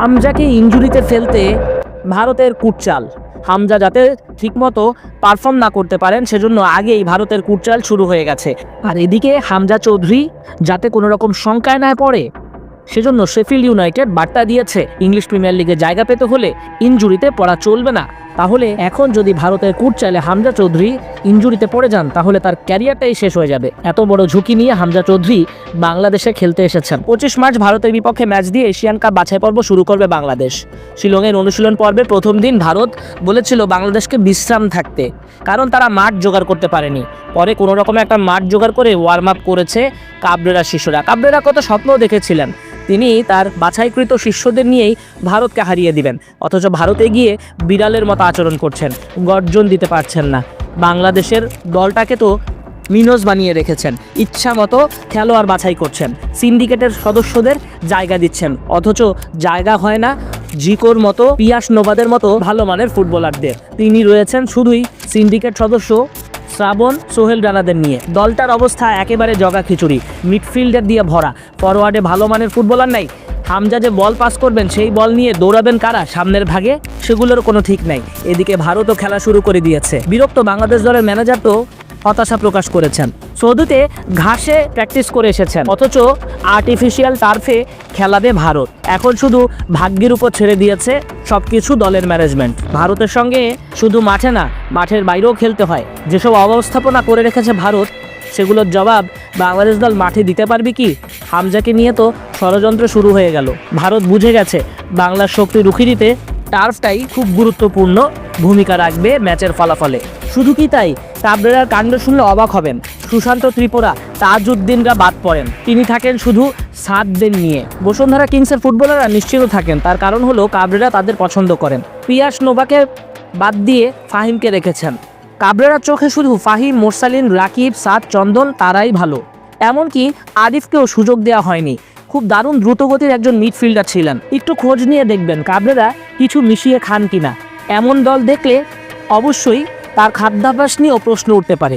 হামজাকে ইঞ্জুরিতে ফেলতে ভারতের কুটচাল। হামজা যাতে ঠিকমতো পারফর্ম না করতে পারেন, সেজন্য আগেই ভারতের কুটচাল শুরু হয়ে গেছে। আর এদিকে হামজা চৌধুরী যাতে কোনো রকম শঙ্কায় না পড়ে, সেজন্য শেফিল্ড ইউনাইটেড বার্তা দিয়েছে, ইংলিশ প্রিমিয়ার লিগে জায়গা পেতে হলে ইঞ্জুরিতে পড়া চলবে না। তাহলে এখন যদি ভারতের কুট চাইলে হামজা চৌধুরী ইনজুরিতে পড়ে যান, তাহলে তার ক্যারিয়ারটাই শেষ হয়ে যাবে। এত বড় ঝুঁকি নিয়ে হামজা চৌধুরী বাংলাদেশে খেলতে এসেছেন। পঁচিশ মার্চ ভারতের বিপক্ষে ম্যাচ দিয়ে এশিয়ান কাপ বাছাই পর্ব শুরু করবে বাংলাদেশ। শিলংয়ের অনুশীলন পর্বে প্রথম দিন ভারত বলেছিল বাংলাদেশকে বিশ্রাম থাকতে, কারণ তারা মাঠ জোগাড় করতে পারেনি। পরে কোনো রকমে একটা মাঠ জোগাড় করে ওয়ার্ম আপ করেছে কাবরেরা শিশুরা। কাবরেরা কত স্বপ্ন দেখেছিলেন তিনি তার বাছাইকৃত শিষ্যদের নিয়েই ভারতকে হারিয়ে দিবেন। অথচ ভারতে গিয়ে বিড়ালের মতো আচরণ করছেন। গর্জন দিতে পারছেন না। বাংলাদেশের দলটাকে তো মিনোজ বানিয়ে রেখেছেন। ইচ্ছা মতো খেলোয়াড় বাছাই করছেন। সিন্ডিকেটের সদস্যদের জায়গা দিচ্ছেন। অথচ জায়গা হয় না জিকোর মতো, পিয়াস নোবাদের মতো ভালো মানের ফুটবলারদের। তিনি রয়েছেন শুধুই সিন্ডিকেট সদস্য শ্রাবণ, সোহেল রানাদের নিয়ে। দলটার অবস্থা একেবারে জগা খিচুড়ি। মিডফিল্ডার দিয়ে ভরা। ফরওয়ার্ডে ভালো মানের ফুটবলার নাই। হামজা যে বল পাস করবেন, সেই বল নিয়ে দৌড়াবেন কারা? সামনের ভাগে? সেগুলোর কোনো ঠিক নাই। এদিকে ভারতও খেলা শুরু করে দিয়েছে। বিরক্ত বাংলাদেশ দলের ম্যানেজার তো হতাশা প্রকাশ করেছেন। সৌদিতে ঘাসে প্র্যাকটিস করে এসেছেন। অথচ আর্টিফিশিয়াল টার্ফে খেলাবে ভারত। এখন শুধু ভাগ্যের উপর ছেড়ে দিয়েছে সবকিছু দলের ম্যানেজমেন্ট ভারতের সঙ্গে শুধু মাঠে না, মাঠের বাইরেও খেলতে হয়। যেসব অবস্থাপনা করে রেখেছে ভারত, সেগুলোর জবাব বাংলাদেশ দল মাঠে দিতে পারবে কি? হামজাকে নিয়ে তো ষড়যন্ত্র শুরু হয়ে গেল। ভারত বুঝে গেছে, বাংলার শক্তি রুখে দিতে টার্ফটাই খুব গুরুত্বপূর্ণ ভূমিকা রাখবে ম্যাচের ফলাফলে। শুধু কি তাই? কাবরেরার কাণ্ড শুনলে অবাক হবেন। সুশান্ত ত্রিপুরা, তাজউদ্দিনরা বাদ পড়েন। তিনি থাকেন শুধু সাতদের নিয়ে। বসুন্ধরা কিংসের ফুটবলাররা নিশ্চিত থাকেন। তার কারণ হলো কাবরেরা তাদের পছন্দ করেন। পিয়াস নোভাকে বাদ দিয়ে ফাহিমকে রেখেছেন। কাবরেরার চোখে শুধু ফাহিম, মোরসালিন, রাকিব, সাদ, চন্দন, তারাই ভালো। এমনকি আরিফকেও সুযোগ দেওয়া হয়নি। খুব দারুণ দ্রুতগতির একজন মিডফিল্ডার ছিলেন। একটু খোঁজ নিয়ে দেখবেন কাবরেরা কিছু মিশিয়ে খান কিনা। এমন দল দেখলে অবশ্যই তার খাদ্যাভ্যাস নিয়েও প্রশ্ন উঠতে পারে।